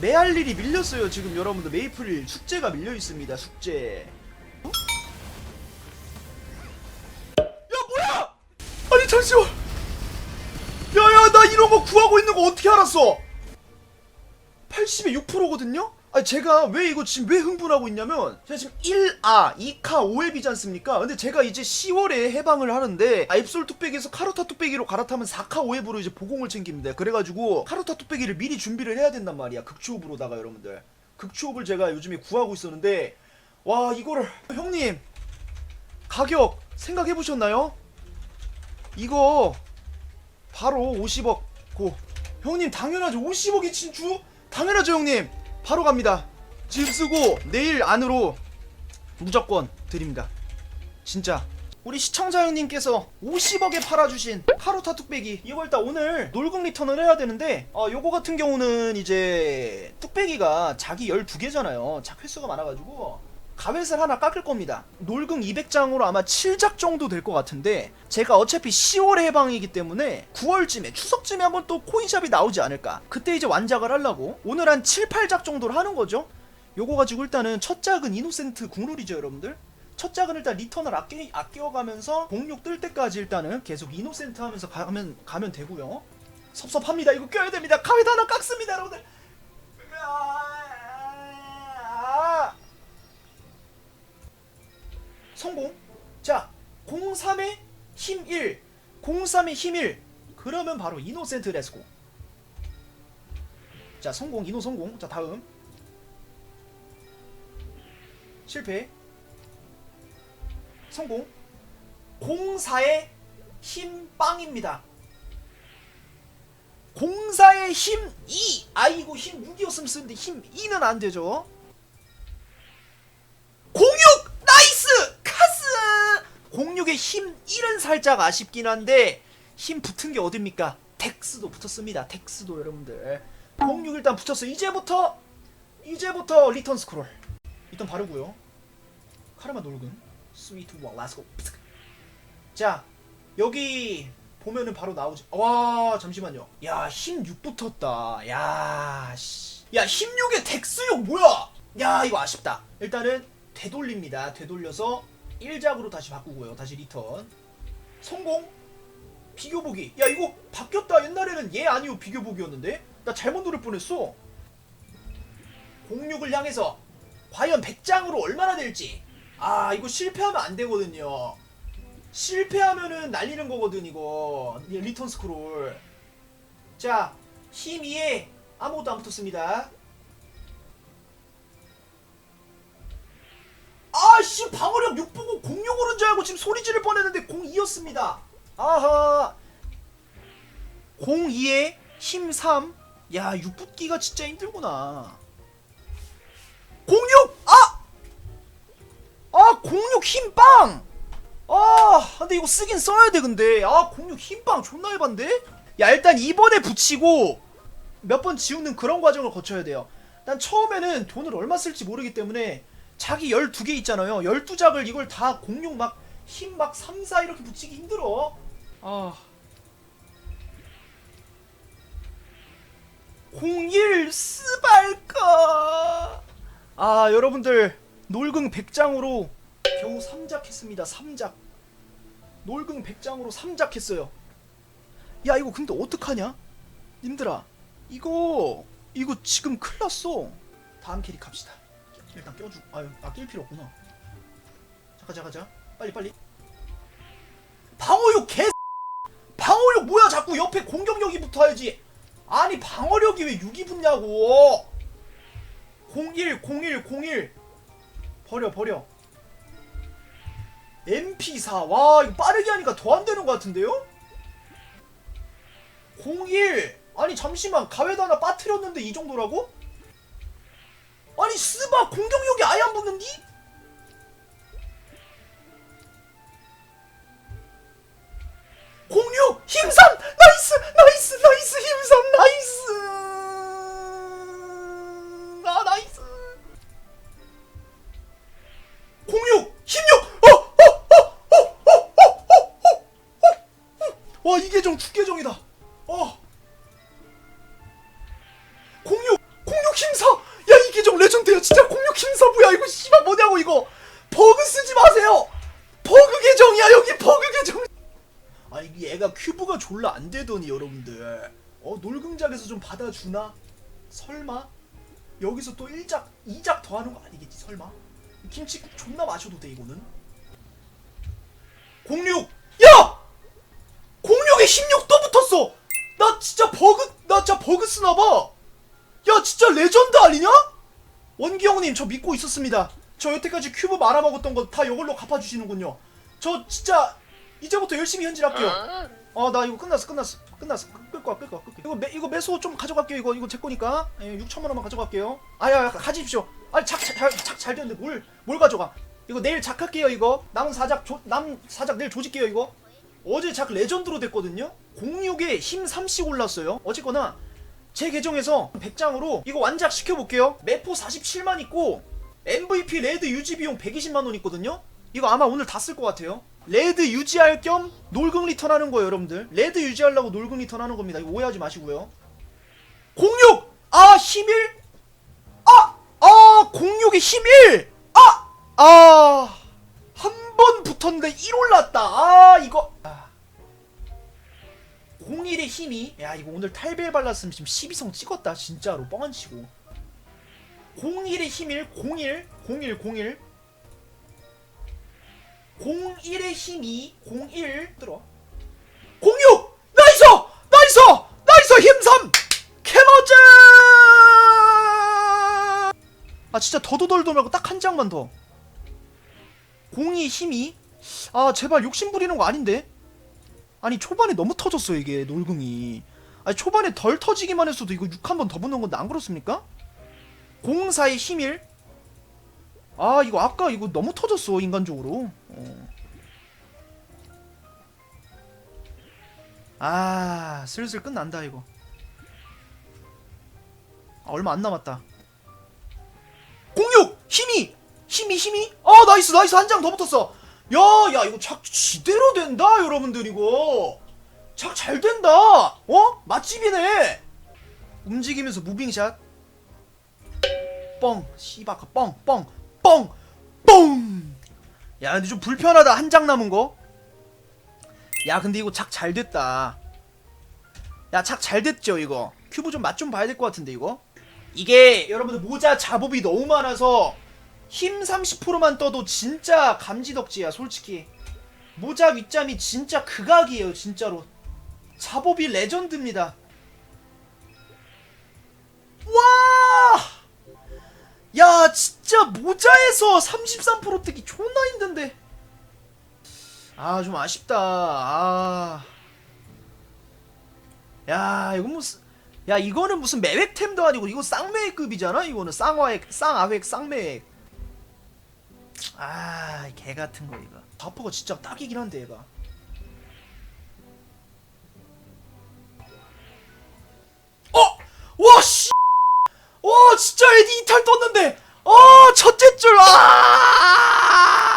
매할 일이 밀렸어요. 지금 여러분들 메이플 숙제가 밀려 있습니다. 숙제. 어? 야 뭐야? 아니 잠시만. 야야 나 이런 거 구하고 있는 거 어떻게 알았어? 80에 6%거든요? 아니 제가 왜 이거 지금 왜 흥분하고 있냐면 제가 지금 1아 2카 5앱이지 않습니까? 근데 제가 이제 10월에 해방을 하는데 아입솔 뚝배기에서 카르타 뚝배기로 갈아타면 4카 5앱으로 이제 보공을 챙깁니다 그래가지고 카르타 뚝배기를 미리 준비를 해야 된단 말이야 극초업으로다가 여러분들 극초업을 제가 요즘에 구하고 있었는데 와 이거를 형님 가격 생각해보셨나요? 이거 바로 50억 고 형님 당연하죠 50억이 진주? 당연하죠 형님 바로 갑니다. 지금 쓰고 내일 안으로 무조건 드립니다. 진짜. 우리 시청자 형님께서 50억에 팔아주신 카로타 뚝배기. 이거 일단 오늘 놀궁 리턴을 해야 되는데 어 요거 같은 경우는 이제 뚝배기가 자기 12개잖아요. 작 횟수가 많아가지고 가벳을 하나 깎을 겁니다. 놀금 200장으로 아마 7작 정도 될 것 같은데 제가 어차피 10월에 해방이기 때문에 9월쯤에 추석쯤에 한번 또 코인샵이 나오지 않을까. 그때 이제 완작을 하려고 오늘 한 7, 8작 정도를 하는 거죠. 요거 가지고 일단은 첫 작은 이노센트 국룰이죠 여러분들. 첫 작은 일단 리턴을 아껴, 아껴가면서 공룡 뜰 때까지 일단은 계속 이노센트 하면서 가면, 가면 되고요. 섭섭합니다. 이거 껴야 됩니다. 가위다 하나 깎습니다 여러분들. 성공. 자, 03에 힘 1, 03에 힘 1. 그러면 바로 이노센트 레스고. 자, 성공, 이노 성공. 자, 다음. 실패. 성공. 04에 힘 빵입니다. 04에 힘 2. 아이고, 힘 6이었으면 쓰는데 힘 2는 안 되죠. 06 나이스 카스 06의 힘 1은 살짝 아쉽긴 한데 힘 붙은 게 어딥니까? 텍스도 붙었습니다. 텍스도 여러분들. 06 일단 붙였어 이제부터 이제부터 리턴 스크롤. 일단 바르고요. 카르마 놀군. 스위트 와 라스고 자 여기 보면은 바로 나오지. 와 잠시만요. 야힘6 붙었다. 야 씨야힘 6의 텍스용 뭐야? 야 이거 아쉽다. 일단은 되돌립니다. 되돌려서 1작으로 다시 바꾸고요. 다시 리턴. 성공. 비교 보기. 야 이거 바뀌었다. 옛날에는 얘 아니요 비교 보기였는데 나 잘못 누를 뻔했어. 06을 향해서 과연 100장으로 얼마나 될지. 아 이거 실패하면 안 되거든요. 실패하면은 날리는 거거든 이거. 이 리턴 스크롤. 자, 힘 2에 아무것도 안 붙었습니다. 아씨 방어력 6 보고 06 오른 줄 알고 지금 소리 지를 뻔했는데 02였습니다 아하 02에 힘 3. 야6 붙기가 진짜 힘들구나 06! 아! 아 06 힘빵! 아 근데 이거 쓰긴 써야 돼 근데 아 06 힘빵 존나 해반데? 야 일단 이번에 붙이고 몇 번 지우는 그런 과정을 거쳐야 돼요 난 처음에는 돈을 얼마 쓸지 모르기 때문에 자기 12개 있잖아요. 12작을 이걸 다 공룡 막 힘 막 3, 4 이렇게 붙이기 힘들어. 아. 01 스발까. 아, 여러분들 놀궁 100장으로 겨우 3작 했습니다. 3작. 놀궁 100장으로 3작 했어요. 야, 이거 근데 어떡하냐? 님들아. 이거 이거 지금 큰일 났어. 다음 캐릭 갑시다. 일단 껴주. 아유, 아낄 필요 없구나. 잠깐, 잠깐, 잠깐. 빨리, 빨리. 방어력 개. 방어력 뭐야? 자꾸 옆에 공격력이 붙어야지. 아니 방어력이 왜 6이 붙냐고. 01, 01, 01. 버려, 버려. MP4. 와, 이거 빠르게 하니까 더 안 되는 것 같은데요? 01. 아니 잠시만 가외도 하나 빠뜨렸는데 이 정도라고? 아니 스바 공격력이 아예 안 붙는디? 이게 정 축계정이다 어 공유 공유 힘 서브야. 이거 씨발 뭐냐고 이거. 버그 쓰지 마세요. 버그 계정이야 여기 버그 계정. 아니 얘가 큐브가 졸라 안 되더니 여러분들. 어 놀금작에서 좀 받아주나? 설마? 여기서 또 1작 2작 더 하는 거 아니겠지 설마? 김치국 존나 마셔도 돼 이거는. 06 야! 06에 16또 붙었어. 나 진짜 버그 나 진짜 버그 쓰나봐. 야 진짜 레전드 아니냐? 원기영님 저 믿고 있었습니다. 저 여태까지 큐브 말아먹었던 거 다 이걸로 갚아주시는군요. 저 진짜 이제부터 열심히 현질할게요. 어 나 이거 끝났어 끝났어. 끝났어. 끌 거야 끌 거야 끌게. 이거 매, 이거 매수 좀 가져갈게요 이거. 이거 제 거니까. 예, 6천만 원만 가져갈게요. 아야 가지십시오. 아니 작잘잘 되는데 뭘 뭘 가져가? 이거 내일 작할게요 이거. 남은 사작 조, 남 사작 내일 조질게요 이거 어제 작 레전드로 됐거든요 06에 힘 3씩 올랐어요 어쨌거나 제 계정에서 100장으로 이거 완작 시켜볼게요 매포 47만 있고 MVP 레드 유지 비용 120만 원 있거든요 이거 아마 오늘 다 쓸 것 같아요 레드 유지할 겸 놀궁 리턴 하는 거예요 여러분들 레드 유지하려고 놀궁 리턴 하는 겁니다 이거 오해하지 마시고요 06! 아 힘일? 아! 아 06에 힘일! 아! 아! 한 번 붙었는데 1 올랐다. 아 이거. 아. 01의 힘이 야 이거 오늘 탈벨 발랐으면 지금 12성 찍었다 진짜로. 뻥 안 치고. 01의 힘일 01 01 01 01의 힘이 01 들어 06 나이스! 나이스! 나이스! 힘3 캐머즈 아 진짜 더도덜도 말고 딱 한 장만 더 02 힘이? 아 제발 욕심 부리는 거 아닌데? 아니 초반에 너무 터졌어 이게 놀궁이. 아니 초반에 덜 터지기만 했어도 이거 6 한 번 더 붙는 건데 안 그렇습니까? 04의 힘일? 아 이거 아까 이거 너무 터졌어 인간적으로. 어. 아 슬슬 끝난다 이거. 아, 얼마 안 남았다. 06 힘이 힘이 힘이? 아 나이스 나이스. 한 장 더 붙었어. 야야 이거 착 지대로 된다 여러분들 이거. 착 잘 된다. 어? 맛집이네. 움직이면서 무빙샷. 뻥. 씨바카 뻥뻥 뻥 뻥. 야 근데 좀 불편하다. 한 장 남은 거야 근데 이거 착 잘 됐다. 야 착 잘 됐죠 이거. 큐브 좀 맛 좀 봐야 될 것 같은데 이거. 이게 여러분들 모자 잡업이 너무 많아서 힘 30%만 떠도 진짜 감지덕지야 솔직히. 모자 윗잠이 진짜 극악이에요 진짜로. 잡업이 레전드입니다. 와! 야 진짜 모자에서 33% 뜨기 존나 힘든데. 아 좀 아쉽다. 아. 야 이거 무슨 야 이거는 무슨 매획템도 아니고 이거 쌍매획급이잖아? 이거는 쌍화획 쌍아획 쌍매획 아, 개 같은 거 이거. 다퍼가 진짜 딱이긴 한데 얘가. 어, 와 씨, 와 진짜 에디 이탈 떴는데, 어 첫째 줄, 아.